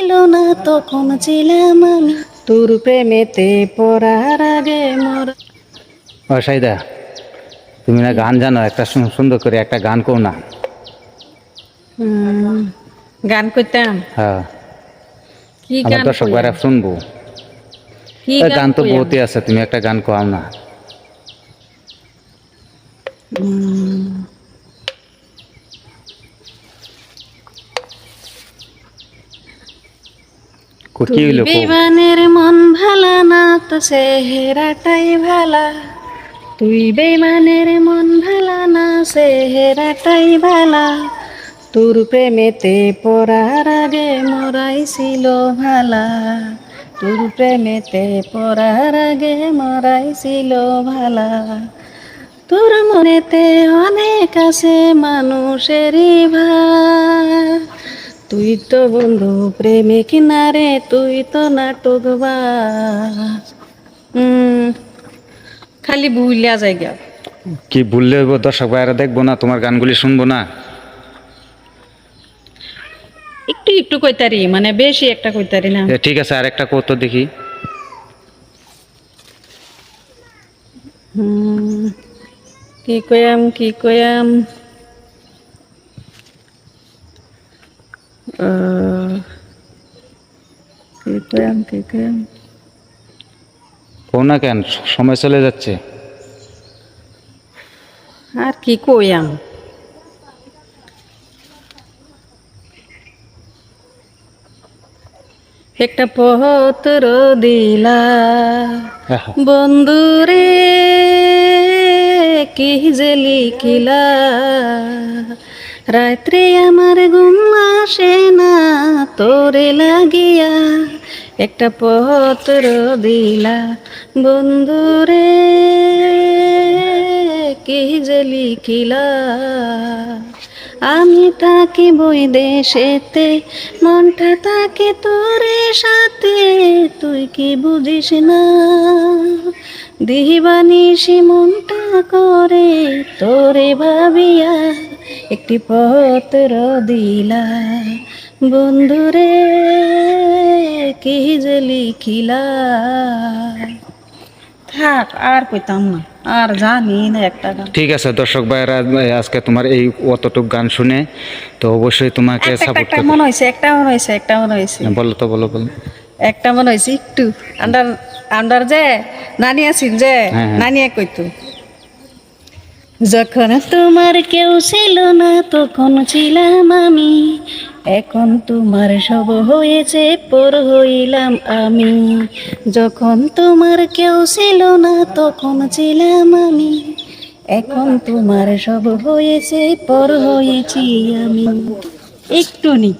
ছিল না তখন ছিলাম আমি। তোর প্রেমেতে পড়ার আগে মোর ও সাইদা তুমি না গান জানো একটা সুন্দর করে একটা গান কও না। গান করতাম হ্যাঁ। কি গান দর্শক কইয়াম? শুনব। কি গান তো? বহুতই আছে তুমি একটা গান কও না। কো- হইল কও? মন ভালা না তো চেহারাটাই ভালা। তুই বেইমানের মন ভালা না চেহারাটাই ভালা। তোর প্রেমেতে পড়ার আগে মরাইছিল ভালা। তোর প্রেমেতে পড়ার আগে মরাইছিল ভালা। তোর মনেতে অনেক আছে মানুষেরই ভার। তুই তো বন্ধু প্রেমিক না রে তুই তো নাটক খালি ভুলিয়া জায়গা। কি ভুললে দর্শক বাইরে দেখব না তোমার গানগুলি শুনব না। একটু একটু কইতারি মানে বেশি একটা কইতারি না। ঠিক আছে আর একটা কত দেখি। কি কয়াম কি কয়াম কি না কেন সময় চলে যাচ্ছে। আর কি কয়াম একটা পত্র দিলা আহা, বন্ধুরে কি যে লিখিলা। রাত্রে আমার ঘুম আসে না, তোরে লাগিয়া একটা পত্র দিলা বন্ধুরে কি যে লিখিলা। আমি তাকে বই দেশেতে, মনটা তাকে তোরে সাথে, তুই কি বুঝিস না? দিবানিসি মনটা করে, তোরে ভাবিয়া একটি পত্র দিলা বন্ধুরে কি যে লিখিলা। থাক আর কইতাম না আর জানি না একটা গান। ঠিক আছে দর্শক ভাইরা আজকে তোমার এই অতটুক গান শুনে তো অবশ্যই তোমাকে সাপোর্ট করতে মনে হয়েছে একটা মনে হয়েছে একটা মনে হয়েছে। বলো তো বলো বলো। একটা মনে হয়েছে একটু। আন্ডার আন্ডার যে নানি আছেন যে হ্যাঁ, হ্যাঁ। নানি কইতো। যখন তোমার কেউ ছিল না, তখন ছিলাম আমি। এখন তোমার সব হয়েছে, পর হইলাম আমি। যখন তোমার কেউ ছিল না, তখন ছিলাম আমি। এখন তোমার সব হয়েছে, পর হয়েছি আমি। একটু নি।